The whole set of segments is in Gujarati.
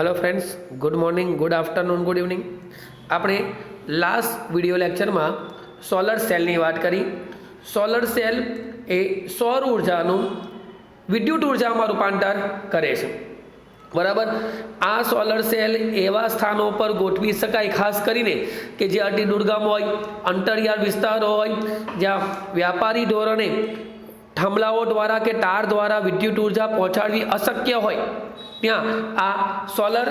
Hello friends good morning good afternoon good evening આપણે લાસ્ટ વિડિયો લેક્ચરમાં સોલર સેલની વાત કરી. સોલર સેલ એ સૌર ઉર્જાનું વિદ્યુત ઉર્જામાં રૂપાંતર કરે છે. બરાબર? આ સોલર સેલ એવા સ્થાનો પર ગોઠવી શકાય, ખાસ કરીને કે જે અતિ દુર્ગમ હોય, અંતરિયાળ વિસ્તારો હોય, જ્યાં વ્યાપારી ધોરણે થાંભલાઓ દ્વારા કે તાર દ્વારા વિદ્યુત ઊર્જા પહોંચાડવી અશક્ય હોય. ત્યાં આ સોલર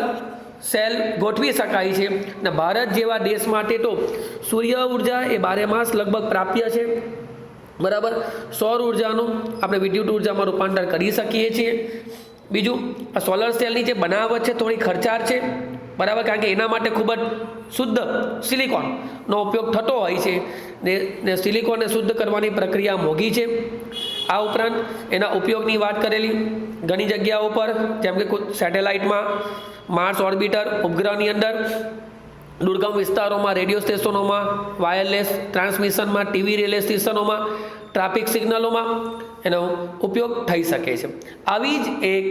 સેલ ગોઠવી શકાય છે. ને ભારત જેવા દેશ માટે તો સૂર્ય ઊર્જા એ બારે માસ લગભગ પ્રાપ્ય છે. બરાબર? સૌર ઉર્જાનું આપણે વિદ્યુત ઉર્જામાં રૂપાંતર કરી શકીએ છીએ. બીજું, આ સોલર સેલની જે બનાવટ છે, થોડી ખર્ચાળ છે. બરાબર? કારણ કે એના માટે ખૂબ જ શુદ્ધ સિલિકોનનો ઉપયોગ થતો હોય છે. ને ને સિલિકોનને શુદ્ધ કરવાની પ્રક્રિયા મોંઘી છે. આ ઉપરાંત એના ઉપયોગની વાત કરેલી ઘણી જગ્યાઓ પર, જેમ કે સેટેલાઇટમાં માર્સ ઓર્બિટર ઉપગ્રહની અંદર, દુર્ગમ વિસ્તારોમાં, રેડિયો સ્ટેશનોમાં વાયરલેસ ટ્રાન્સમિશનમાં ટીવી રેલવે સ્ટેશનોમાં ટ્રાફિક સિગ્નલોમાં એનો ઉપયોગ થઈ શકે છે. આવી જ એક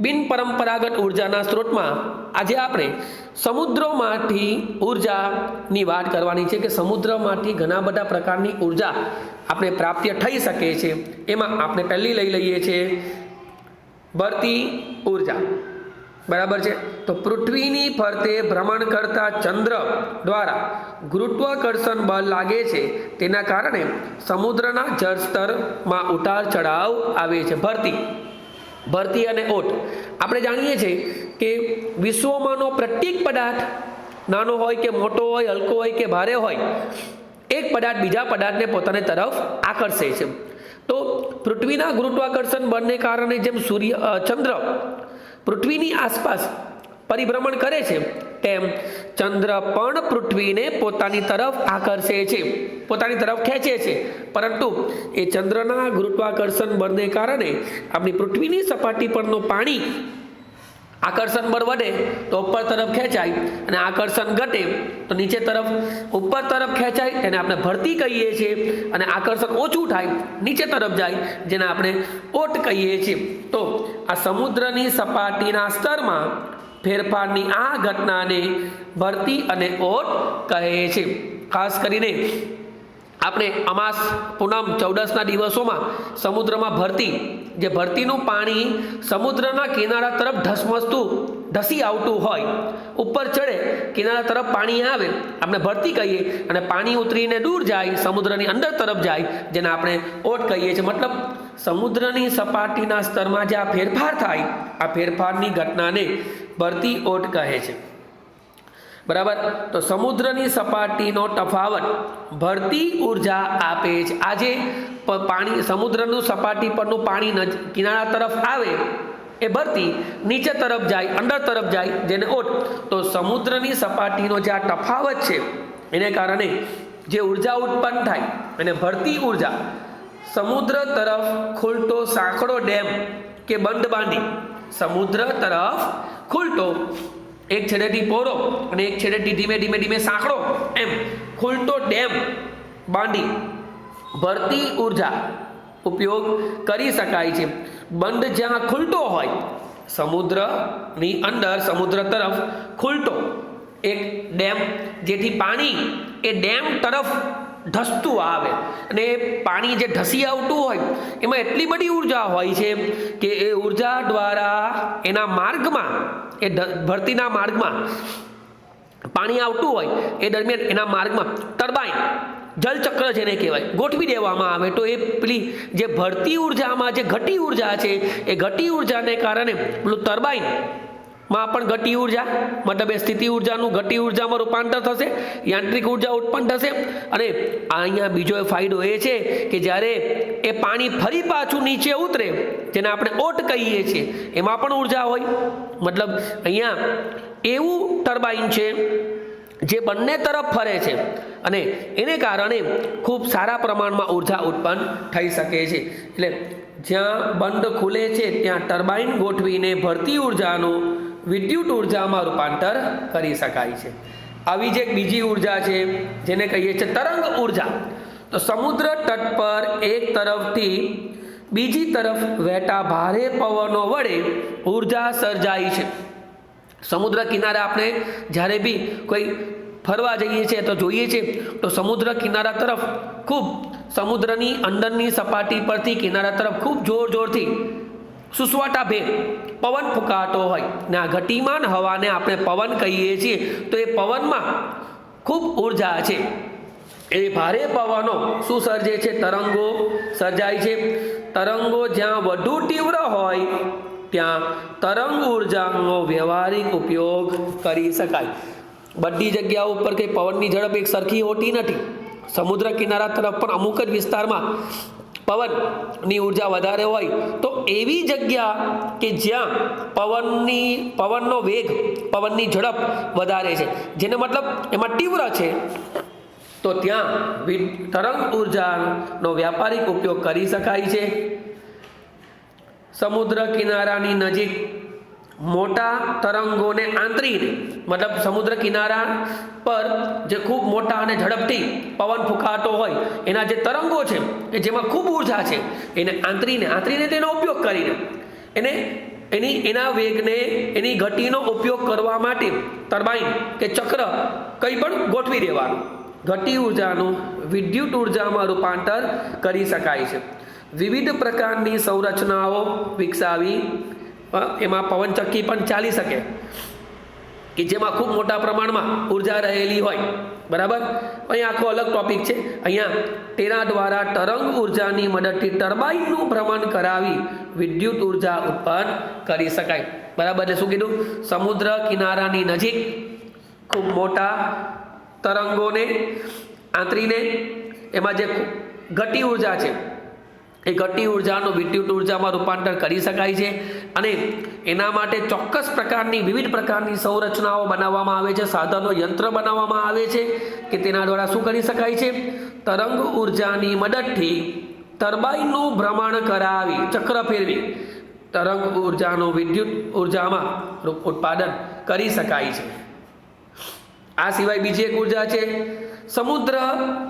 બિન પરંપરાગત ઉર્જાના સ્ત્રોતમાં આજે આપણે સમુદ્રોમાંથી ઉર્જાની વાત કરવાની છે કે સમુદ્રમાંથી ઘણા બધા પ્રકારની ઊર્જા આપણે પ્રાપ્ય થઈ શકે છે. એમાં આપણે પહેલી લઈ લઈએ છીએ ભરતી ઊર્જા. બરાબર છે? તો પૃથ્વીની ફરતે ભ્રમણ કરતા ચંદ્ર દ્વારા ગુરુત્વાકર્ષણ બળ લાગે છે. તેના કારણે સમુદ્રના જળસ્તરમાં ઉતાર ચઢાવ આવે છે. ભરતી ભરતી અને ઓટ. આપણે જાણીએ છીએ કે વિશ્વમાંનો પ્રત્યેક પદાર્થ નાનો હોય કે મોટો હોય, હલકો હોય કે ભારે હોય, એક પદાર્થ બીજા પદાર્થને પોતાની તરફ આકર્ષે છે. તો પૃથ્વીના ગુરુત્વાકર્ષણ બળને કારણે જેમ સૂર્ય ચંદ્ર પૃથ્વીની આસપાસ પરિભ્રમણ કરે છે, તેમ ચંદ્ર પણ પૃથ્વીને પોતાની તરફ આકર્ષે છે. પોતાની તરફ ખેંચે છે. પરંતુ એ ચંદ્રના ગુરુત્વાકર્ષણ બળને કારણે આપણી પૃથ્વીની સપાટી પરનું પાણી આકર્ષણ બળ વધે તો ઉપર તરફ ખેંચાય અને આકર્ષણ ઘટે તો નીચે તરફ ઉપર તરફ ખેંચાય એને આપણે ભરતી કહીએ છીએ અને આકર્ષણ ઓછું થાય, નીચે તરફ જાય જેને આપણે ઓટ કહીએ છીએ. તો આ સમુદ્રની સપાટીના સ્તરમાં ફેરફારની આ ઘટનાને ભરતી અને ઓટ કહે છે. ખાસ કરીને આપણે અમાસ પૂનમ ચૌદસના દિવસોમાં સમુદ્રમાં ભરતી, જે ભરતીનું પાણી સમુદ્રના કિનારા તરફ ધસમસતું, ધસી આવતું હોય, ઉપર ચડે, કિનારા તરફ પાણી આવે, આપણે ભરતી કહીએ અને પાણી ઉતરીને દૂર જાય, સમુદ્રની અંદર તરફ જાય, જેને આપણે ઓટ કહીએ છીએ. મતલબ, સમુદ્રની સપાટીના સ્તરમાં જે આ ફેરફાર થાય, આ ફેરફારની ઘટનાને ભરતી ઓટ કહે છે. બરાબર? તો સમુદ્રની સપાટીનો તફાવત ભરતી ઊર્જા આપે છે. આજે પાણી સમુદ્રનું સપાટી પરનું પાણી કિનારા તરફ આવે, એ ભરતી નીચે તરફ જાય, અંદર તરફ જાય, જેને ઓટ. તો સમુદ્રની સપાટીનો જે આ તફાવત છે, એને કારણે જે ઊર્જા ઉત્પન્ન થાય, એને ભરતી ઊર્જા, સમુદ્ર તરફ ખુલતો સાંકડો ડેમ કે બંધ બાંધી સમુદ્ર તરફ ખુલતો. એક છેડેથી પોરો અને એક છેડેથી ધીમે ધીમે ધીમે સાંકળો. એમ ખુલતો ડેમ બાંધી ભરતી ઊર્જા ઉપયોગ કરી શકાય છે. બંધ જ્યાં ખુલતો હોય, સમુદ્રની અંદર, સમુદ્ર તરફ ખુલતો એક ડેમ, જેથી પાણી એ ડેમ તરફ ધસતું આવે. અને પાણી જે ઢસી આવતું હોય, એમાં એટલી બધી ઊર્જા હોય છે કે એ ઊર્જા દ્વારા એના માર્ગમાં, એ ભરતીના માર્ગમાં પાણી આવતું હોય, એ દરમિયાન એના માર્ગમાં ટર્બાઇન, જલચક્ર જેને કહેવાય, ગોઠવી દેવામાં આવે. તો એ પેલી જે ભરતી ઉર્જામાં જે ઘટી ઊર્જા છે, એ ઘટી ઉર્જાને કારણે પેલું ટર્બાઇન માં પણ ઘટી ઊર્જા, મતલબ એ સ્થિતિ ઉર્જાનું ઘટી ઉર્જામાં રૂપાંતર થશે, યાંત્રિક ઊર્જા ઉત્પન્ન થશે. અને અહીંયા બીજો ફાયદો એ છે કે જ્યારે એ પાણી ફરી પાછું નીચે ઉતરે, જેને આપણે ઓટ કહીએ છીએ, એમાં પણ ઊર્જા હોય. મતલબ અહીંયા એવું ટર્બાઇન છે જે બંને તરફ ફરે છે અને એને કારણે ખૂબ સારા પ્રમાણમાં ઊર્જા ઉત્પન્ન થઈ શકે છે. એટલે જ્યાં બંધ ખુલે છે, ત્યાં ટર્બાઇન ગોઠવીને ભરતી ઉર્જાનું વિદ્યુત ઉર્જામાં રૂપાંતર કરી શકાય છે. આવી જ એક બીજી ઊર્જા છે, જેને કહીએ છીએ તરંગ ઊર્જા તો સમુદ્ર તટ પર એક તરફથી બીજી તરફ વહેતા ભારે પવનો વડે ઊર્જા સર્જાય છે. સમુદ્ર કિનારે આપણે જ્યારે બી કોઈ ફરવા જઈએ છીએ તો જોઈએ છીએ, તો સમુદ્ર કિનારા તરફ ખૂબ સમુદ્રની અંદરની સપાટી પરથી કિનારા તરફ ખૂબ જોર જોરથી સુસવાટા ભેર પવન ફૂંકાતો હોય. ને આ ઘટીમાન હવાને આપણે પવન કહીએ છીએ, તો એ પવનમાં ખૂબ ઊર્જા છે. એ ભારે પવનો શું સર્જે છે? તરંગો સર્જાય છે. તરંગો જ્યાં વધુ તીવ્ર હોય, ત્યાં તરંગ ઉર્જાનો વ્યવહારિક ઉપયોગ કરી શકાય. બધી જગ્યાઓ ઉપર કંઈ પવનની ઝડપ એક સરખી હોતી નથી. સમુદ્ર કિનારા તરફ પણ અમુક જ વિસ્તારમાં પવનની ઊર્જા વધારે હોય, તો એવી જગ્યા કે જ્યાં પવનની, પવનનો વેગ, પવનની ઝડપ વધારે છે. જેને મતલબ એમાં તીવ્ર છે. તો ત્યાં તરંગ ઉર્જાનો વ્યાપારિક ઉપયોગ કરી શકાય છે. સમુદ્ર કિનારાની નજીક મોટા તરંગોને આંતરીને, મતલબ સમુદ્ર કિનારા પર જે ખૂબ મોટા અને ઝડપથી પવન ફૂંકાતો હોય, એના જે તરંગો છે કે જેમાં ખૂબ ઊર્જા છે, એને આંતરીને આંતરીને તેનો ઉપયોગ કરીને, એને, એની, એના વેગને, એની ગતિનો ઉપયોગ કરવા માટે ટર્બાઇન કે ચક્ર કંઈ પણ ગોઠવી દેવાનું. ગતિ ઉર્જાનું વિદ્યુત ઊર્જામાં રૂપાંતર કરી શકાય છે. વિવિધ પ્રકારની સંરચનાઓ વિકસાવી એમાં પવનચક્કી પણ ચાલી શકે. કે જેમાં ખૂબ મોટા પ્રમાણમાં ઊર્જા રહેલી હોય. બરાબર? અહીંયા આખો અલગ ટોપિક છે. અહીંયા તેના દ્વારા તરંગ ઉર્જાની મદદથી ટર્બાઇનનું ભ્રમણ કરાવી વિદ્યુત ઊર્જા ઉત્પન્ન કરી શકાય. બરાબર? એટલે શું કીધું? સમુદ્ર કિનારાની નજીક ખૂબ મોટા તરંગોને આંતરીને એમાં જે ઘટી ઊર્જા છે એ ઘટી ઉર્જાનું, વિદ્યુત ઉર્જામાં રૂપાંતર કરી શકાય છે અને એના માટે ચોક્કસ પ્રકારની, વિવિધ પ્રકારની સંરચનાઓ બનાવવામાં આવે છે, સાધનો, યંત્ર બનાવવામાં આવે છે કે તેના દ્વારા શું કરી શકાય છે? તરંગ ઉર્જાની મદદથી ટર્બાઇનનું ભ્રમણ કરાવી, ચક્ર ફેરવી, તરંગ ઉર્જાનું, વિદ્યુત ઉર્જામાં ઉત્પાદન કરી શકાય છે. આ સિવાય બીજી એક ઊર્જા છે, સમુદ્ર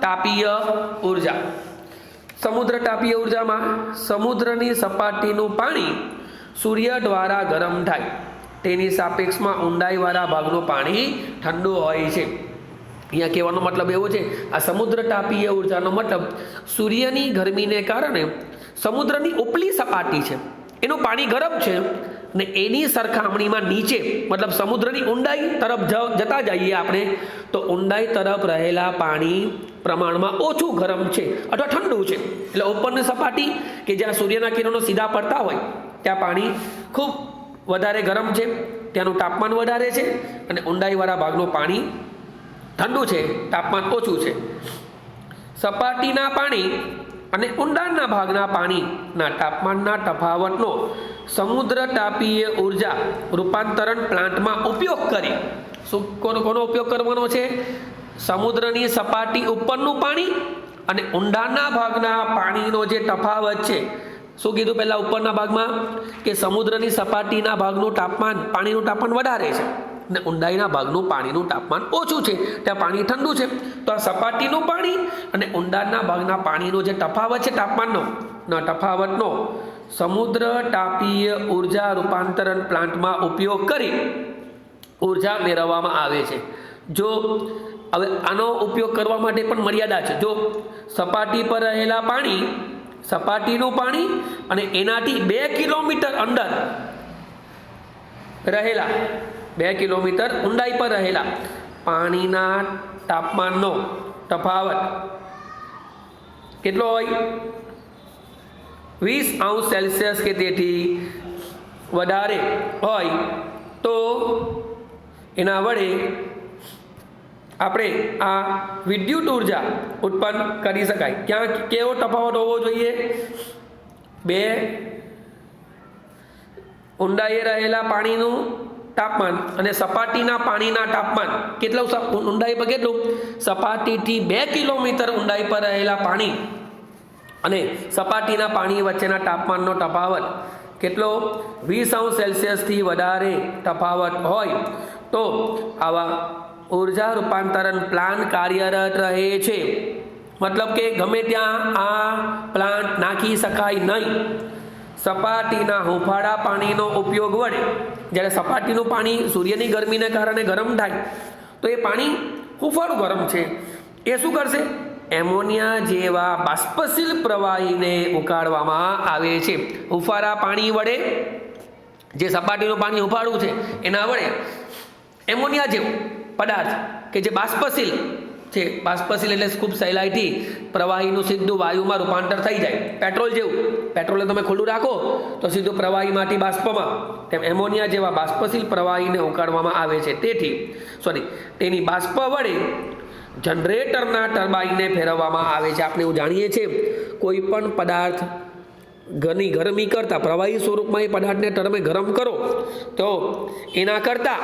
તાપીય ઊર્જા. સમુદ્ર તાપીય ઉર્જામાં સમુદ્રની સપાટીનું પાણી સૂર્ય દ્વારા ગરમ થાય. તેની સાપેક્ષમાં ઊંડાઈવાળા ભાગનું પાણી ઠંડુ હોય છે. અહીંયા કહેવાનો મતલબ એવો છે, આ સમુદ્ર તાપીય ઉર્જાનો મતલબ સૂર્યની ગરમીને કારણે સમુદ્રની ઉપલી સપાટી છે. એનું પાણી ગરમ છે ને એની સરખામણીમાં નીચે, મતલબ સમુદ્રની ઊંડાઈ તરફ જતા જઈએ આપણે, તો ઊંડાઈ તરફ રહેલા પાણી પ્રમાણમાં ઓછું ગરમ છે અથવા ઠંડુ છે. એટલે ઉપરની સપાટી કે જ્યાં સૂર્યના કિરણો સીધા પડતા હોય, ત્યાં પાણી ખૂબ વધારે ગરમ છે. ત્યાંનું તાપમાન વધારે છે અને ઊંડાઈવાળા ભાગનું પાણી ઠંડુ છે, તાપમાન ઓછું છે. સપાટીના પાણી અને ઊંડાણના ભાગના પાણીના તાપમાનના તફાવતનો સમુદ્ર તાપીય ઊર્જા રૂપાંતરણ પ્લાન્ટમાં ઉપયોગ કરી. શું કોનો કોનો ઉપયોગ કરવાનો છે? સમુદ્રની સપાટી ઉપરનું પાણી અને ઊંડાણના ભાગના પાણીનો જે તફાવત છે, શું કીધું પહેલાં ઉપરના ભાગમાં? કે સમુદ્રની સપાટીના ભાગનું તાપમાન પાણીનું તાપમાન વધારે છે ને ઊંડાઈના ભાગનું પાણીનું તાપમાન ઓછું છે. ત્યાં પાણી ઠંડુ છે. તો આ સપાટીનું પાણી અને ઊંડાણના ભાગના પાણીનો જે તફાવત છે તાપમાનનો તફાવતનો, સમુદ્ર તાપીય ઊર્જા રૂપાંતરણ પ્લાન્ટમાં ઉપયોગ કરી ઊર્જા મેળવવામાં આવે છે. જો હવે આનો ઉપયોગ કરવા માટે પણ મર્યાદા છે. જો સપાટી પર રહેલા પાણી, સપાટીનું પાણી અને એનાથી બે કિલોમીટર અંદર રહેલા, બે કિલોમીટર ઊંડાઈ પર રહેલા પાણીના તાપમાનનો તફાવત કેટલો હોય? વીસ અંશ સેલ્સિયસ કે તેથી વધારે હોય તો એના વડે આપણે આ વિદ્યુત ઊર્જા ઉત્પન્ન કરી શકાય. ક્યાં, કેવો તફાવત હોવો જોઈએ? બે, ઊંડાઈએ રહેલા પાણીનું તાપમાન અને સપાટીના પાણીના તાપમાન. કેટલું ઊંડાઈ પર કેટલું? સપાટીથી બે કિલોમીટર ઊંડાઈ પર રહેલા પાણી અને સપાટીના પાણી વચ્ચેના તાપમાનનો તફાવત કેટલો? વીસ અંશ સેલ્સિયસથી વધારે તફાવત હોય તો આવા ઊર્જા રૂપાંતરણ પ્લાન્ટ કાર્યરત રહે છે. મતલબ કે ગમે ત્યાં આ પ્લાન્ટ નાખી શકાય નહીં. સપાટીના હુંફાળા પાણીનો ઉપયોગ વડે. જ્યારે સપાટીનું પાણી સૂર્યની ગરમીને કારણે ગરમ થાય, તો એ પાણી હુંફાળું ગરમ છે. એ શું કરશે? એમોનિયા જેવા બાષ્પશીલ પ્રવાહીને ઉકાળવામાં આવે છે. હુંફાળા પાણી વડે, જે સપાટીનું પાણી હુંફાળું છે, એના વડે. એમોનિયા જેવું. પદાર્થ કે જે બાષ્પશીલ છે. બાષ્પશીલ એટલે ખૂબ સહેલાઈથી પ્રવાહીનું સીધું વાયુમાં રૂપાંતર થઈ જાય. પેટ્રોલ જેવું. પેટ્રોલને તમે ખુલ્લું રાખો તો સીધું પ્રવાહીમાંથી બાષ્પમાં તેમ એમોનિયા જેવા બાષ્પશીલ પ્રવાહીને ઉકાળવામાં આવે છે. તેથી સોરી તેની બાષ્પ વડે જનરેટરના ટર્બાઇનને ફેરવવામાં આવે છે. આપણે એવું જાણીએ છીએ, કોઈ પણ પદાર્થ ઘરની ગરમી કરતાં પ્રવાહી સ્વરૂપમાં એ પદાર્થને તમે ગરમ કરો, તો એના કરતાં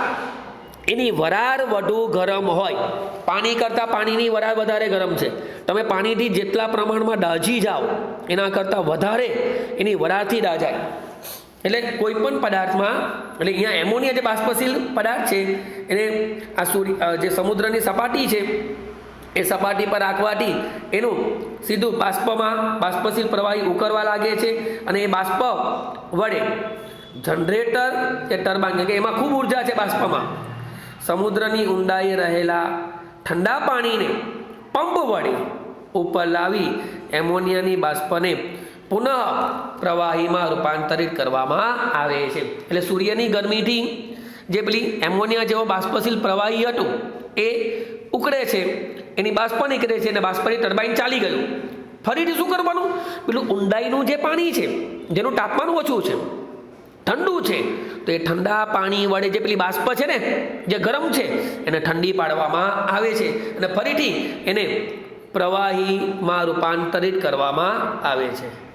એની વરાળ વધુ ગરમ હોય. પાણી કરતાં પાણીની વરાળ વધારે ગરમ છે. તમે પાણીથી જેટલા પ્રમાણમાં દાઝી જાઓ, એના કરતાં વધારે એની વરાળથી દાજાય. એટલે કોઈ પણ પદાર્થમાં, એટલે અહીંયા એમોનિયા જે બાષ્પશીલ પદાર્થ છે, એને આ સૂર્ય જે સમુદ્રની સપાટી છે, એ સપાટી પર રાખવાથી એનું સીધું બાષ્પમાં બાષ્પશીલ પ્રવાહી ઉકળવા લાગે છે અને એ બાષ્પ વડે જનરેટર કે ટર્બાઇન કે એમાં ખૂબ ઊર્જા છે બાષ્પમાં સમુદ્રની ઊંડાઈએ રહેલા ઠંડા પાણીને પંપ વડે ઉપર લાવી એમોનિયાની બાષ્પને પુનઃ પ્રવાહીમાં રૂપાંતરિત કરવામાં આવે છે. એટલે સૂર્યની ગરમીથી જે પેલી એમોનિયા જેવો બાષ્પશીલ પ્રવાહી હતું, એ ઉકળે છે, એની બાષ્પ નીકળે છે અને બાષ્પની ટર્બાઇન ચાલી ગયું. ફરીથી શું કરવાનું? પેલું ઊંડાઈનું જે પાણી છે, જેનું તાપમાન ઓછું છે ઠંડુ છે, તો એ ઠંડા પાણી વડે જે પેલી બાષ્પ છે ને, જે ગરમ છે, એને ઠંડી પાડવામાં આવે છે અને ફરીથી એને પ્રવાહીમાં રૂપાંતરિત કરવામાં આવે છે.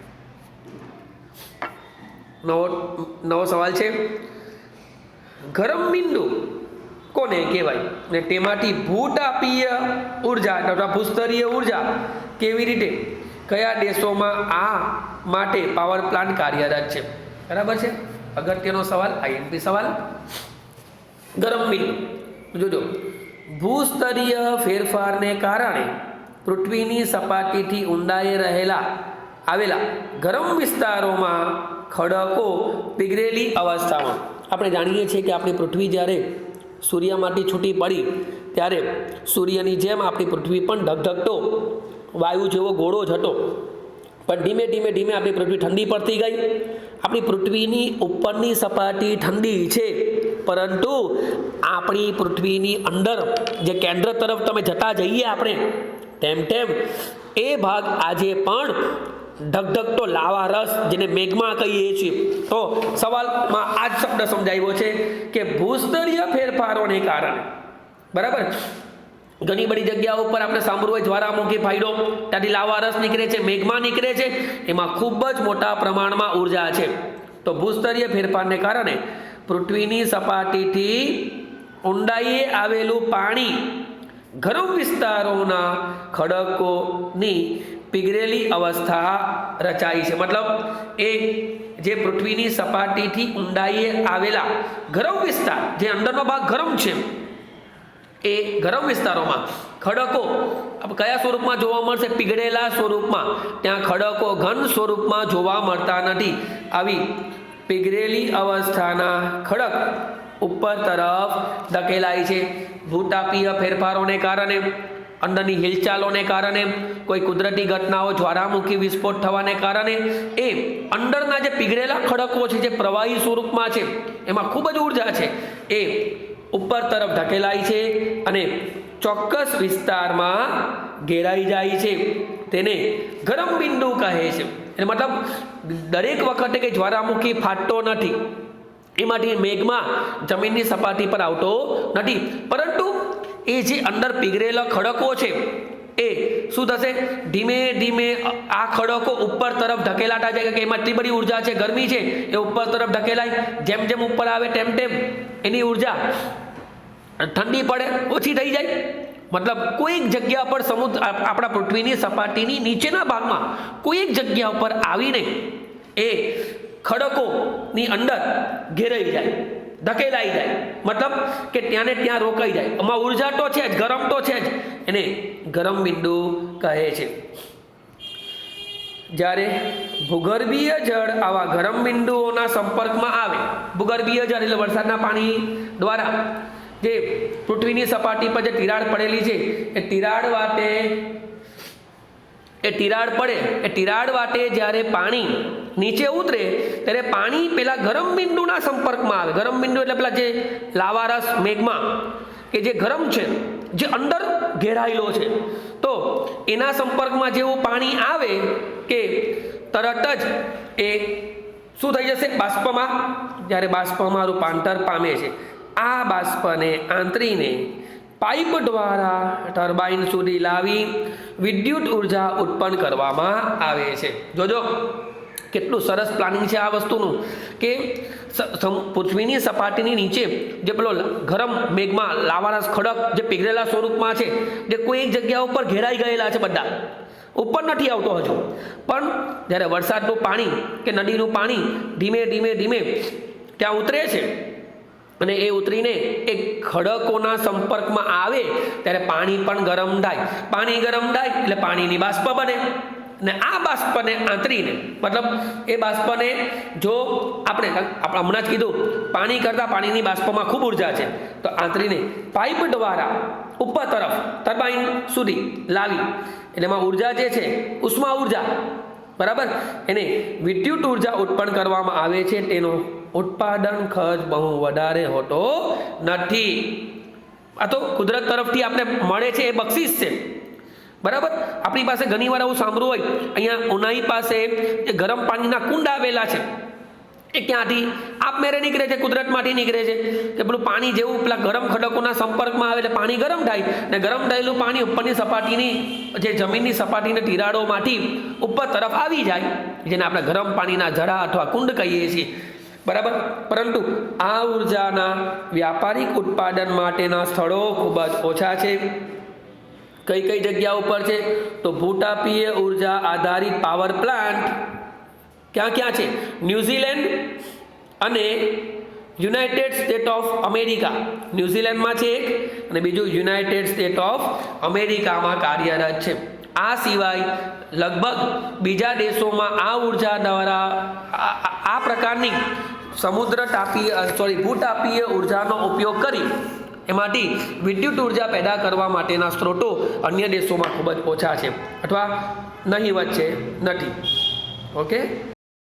નવો નવો સવાલ છે. ગરમ બિંદુ કોને કહેવાય? ને તેમાંથી ભૂતાપીય ઊર્જા, અથવા ભૂસ્તરીય ઊર્જા કેવી રીતે? કયા દેશોમાં આ માટે પાવર પ્લાન્ટ કાર્યરત છે? બરાબર છે? અગત્યનો સવાલ, આઈએમપી સવાલ. ગરમ બિંદુ જોજો. ભૂસ્તરીય ફેરફારને કારણે પૃથ્વીની સપાટીથી ઊંડાએ રહેલા, આવેલા ગરમ વિસ્તારોમાં ખડકો પીગળેલી અવસ્થામાં. આપણે જાણીએ છીએ કે આપણી પૃથ્વી જ્યારે સૂર્યમાંથી છૂટી પડી, ત્યારે સૂર્યની જેમ આપણી પૃથ્વી પણ ધગધગતો, વાયુ જેવો ગોળો જ હતો. પણ ધીમે ધીમે ધીમે આપણી પૃથ્વી ઠંડી પડતી ગઈ. આપણી પૃથ્વીની ઉપરની સપાટી ઠંડી છે, પરંતુ આપણી પૃથ્વીની અંદર જે કેન્દ્ર તરફ તમે જતા જઈએ આપણે, તેમ તેમ એ ભાગ આજે પણ ધગધગતો લાવા રસ જેને મેઘમાં કહીએ છીએ. તો સવાલમાં આ જ શબ્દ સમજાવ્યો છે કે ભૂસ્તરીય ફેરફારોને કારણે. બરાબર? ઘણી બધી જગ્યાઓ ઉપર આપણે સાંભળવું હોય જ્વાળામુખી ફાયદો ત્યાંથી લાવા રસ નીકળે છે, મેઘમાં નીકળે છે, એમાં ખૂબ જ મોટા પ્રમાણમાં ઊર્જા છે. તો ભૂસ્તરીય ફેરફારને કારણે પૃથ્વીની સપાટીથી ઊંડાઈએ આવેલું પાણી ગરમ વિસ્તારોના ખડકોની પીગરેલી અવસ્થા રચાય છે. મતલબ એ જે પૃથ્વીની સપાટીથી ઊંડાઈએ આવેલા ગરમ વિસ્તાર, જે અંદરનો ભાગ ગરમ છે એ ગરમ વિસ્તારોમાં ખડકો કયા સ્વરૂપમાં જોવા મળશે? પીગળેલા સ્વરૂપમાં. ત્યાં ખડકો ઘન સ્વરૂપમાં જોવા મળતા નથી. આવી પીગળેલી અવસ્થાના ખડક ઉપર તરફ ધકેલાય છે. ભૂતાપીય ફેરફારોને કારણે, અંદરની હિલચાલોને કારણે, કોઈ કુદરતી ઘટનાઓ જ્વાળામુખી વિસ્ફોટ થવાને કારણે, એ અંદરના જે પીગળેલા ખડકો છે, જે પ્રવાહી સ્વરૂપમાં છે, એમાં ખૂબ જ ઊર્જા છે. એ ઉપર તરફ ધકેલાય છે અને ચોક્કસ વિસ્તારમાં ઘેરાઈ જાય છે. તેને ગરમ બિંદુ કહે છે. એટલે મતલબ દરેક વખતે કે જ્વાળામુખી ફાટતો નથી. એમાંથી મેઘમાં જમીનની સપાટી પર આવતો નથી. પરંતુ એ જે અંદર પીગળેલા ખડકો છે, એ શું થશે? ધીમે ધીમે આ ખડકો ઉપર તરફ ધકેલાતા જાય. કે એમાં એટલી બધી ઊર્જા છે, ગરમી છે, એ ઉપર તરફ ધકેલાય. જેમ જેમ ઉપર આવે, તેમ તેમ એની ઊર્જા ઠંડી પડે, ઓછી થઈ જાય. મતલબ કોઈક જગ્યા પર સમુદ્ર આપણા પૃથ્વીની સપાટીની નીચેના ભાગમાં કોઈક જગ્યા ઉપર આવીને એ ખડકોની અંદર ઘેરાઈ જાય, ધકેલાઈ જાય. મતલબ કે ત્યાંને ત્યાં રોકાઈ જાય. આમાં ઊર્જા તો છે જ, ગરમ તો છે જ. એને ગરમ બિંદુ કહે છે. જ્યારે ભૂગર્ભીય જળ આવા ગરમ બિંદુઓના સંપર્કમાં આવે, ભૂગર્ભીય જળ એટલે વરસાદના પાણી દ્વારા જે પૃથ્વીની સપાટી પર જે તિરાડ પડેલી છે, એ તિરાડ વાટે, એ તિરાડ પડે, એ તિરાડ વાટે જ્યારે પાણી નીચે ઉતરે, ત્યારે પાણી પેલા ગરમ બિંદુના સંપર્કમાં આવે. ગરમ બિંદુ એટલે પેલા જે લાવારસ મેઘમાં, કે જે ગરમ છે, જે અંદર ઘેરાયેલો છે. તો એના સંપર્કમાં જેવું પાણી આવે કે તરત જ એ શું થઈ જશે? બાષ્પમાં, જ્યારે બાષ્પમાં રૂપાંતર પામે છે. આ બાષ્પને આંતરીને પાઇપ દ્વારા ટર્બાઇન સુધી લાવી વિદ્યુત ઊર્જા ઉત્પન્ન કરવામાં આવે છે. જોજો, કેટલું સરસ પ્લાનિંગ છે આ વસ્તુનું કે પૃથ્વીની સપાટીની નીચે જે પેલો ગરમ મેઘમાં લાવાના ખડક જે પીગળેલા સ્વરૂપમાં છે, જે કોઈ એક જગ્યા ઉપર ઘેરાઈ ગયેલા છે બધા. ઉપર નથી આવતો હજુ. પણ જ્યારે વરસાદનું પાણી કે નદીનું પાણી ધીમે ધીમે ધીમે ત્યાં ઉતરે છે અને એ ઉતરીને એ ખડકોના સંપર્કમાં આવે, ત્યારે પાણી પણ ગરમ થાય. પાણી ગરમ થાય એટલે પાણીની બાષ્પ બને. ને આ બાષ્પને આંતરીને, મતલબ એ બાષ્પને જો આપણે આપણે હમણાં જ કીધું, પાણી કરતાં પાણીની બાષ્પમાં ખૂબ ઊર્જા છે, તો આંતરીને પાઇપ દ્વારા ઉપર તરફ, ટર્બાઇન સુધી લાવી. એટલે એમાં ઊર્જા જે છે, ઉષ્મા ઊર્જા, બરાબર? એને વિદ્યુત ઊર્જા ઉત્પન્ન કરવામાં આવે છે, તેનો ઉત્પાદન ખર્ચ બહુ વધારે હોતો નથી. આ તો કુદરત તરફથી આપણે મળે છે એ બક્ષિસ છે. બરાબર? આપણી પાસે ઘણીવાર આવું સાંભળવું હોય, અહીંયા ઉનાઈ પાસે જે ગરમ પાણીના કુંડ આવેલા છે, એ ક્યાંથી? આપમેરે નીકળે છે, કુદરતમાંથી નીકળે છે. કે પેલું પાણી જેવું, પેલા ગરમ ખડકોના સંપર્કમાં આવે એટલે પાણી ગરમ થાય. ને ગરમ થયેલું પાણી ઉપરની સપાટીની, જે જમીનની સપાટીની તિરાડોમાંથી ઉપર તરફ આવી જાય, જેને આપણે ગરમ પાણીના જરા અથવા કુંડ કહીએ છીએ. બરાબર? પરંતુ આ ઉર્જાના વ્યાપારિક ઉત્પાદન માટેના સ્થળો ખૂબ જ ઓછા છે. કઈ કઈ જગ્યા ઉપર છે? તો ભૂતાપીય ઊર્જા આધારિત પાવર પ્લાન્ટ ક્યાં ક્યાં છે? ન્યૂઝીલેન્ડ અને યુનાઇટેડ સ્ટેટ ઓફ અમેરિકા. ન્યૂઝીલેન્ડમાં છે એક અને બીજું યુનાઇટેડ સ્ટેટ ઓફ અમેરિકામાં કાર્યરત છે. આ સિવાય લગભગ બીજા દેશોમાં આ ઊર્જા દ્વારા આ- પ્રકારની સમુદ્ર તાપીય સોરી ભૂતાપીય ઉર્જાનો ઉપયોગ કરી એમાંથી વિદ્યુત ઊર્જા પેદા કરવા માટેના સ્ત્રોતો અન્ય દેશોમાં ખૂબ જ ઓછા છે. અથવા નહીવત છે, નથી. ઓકે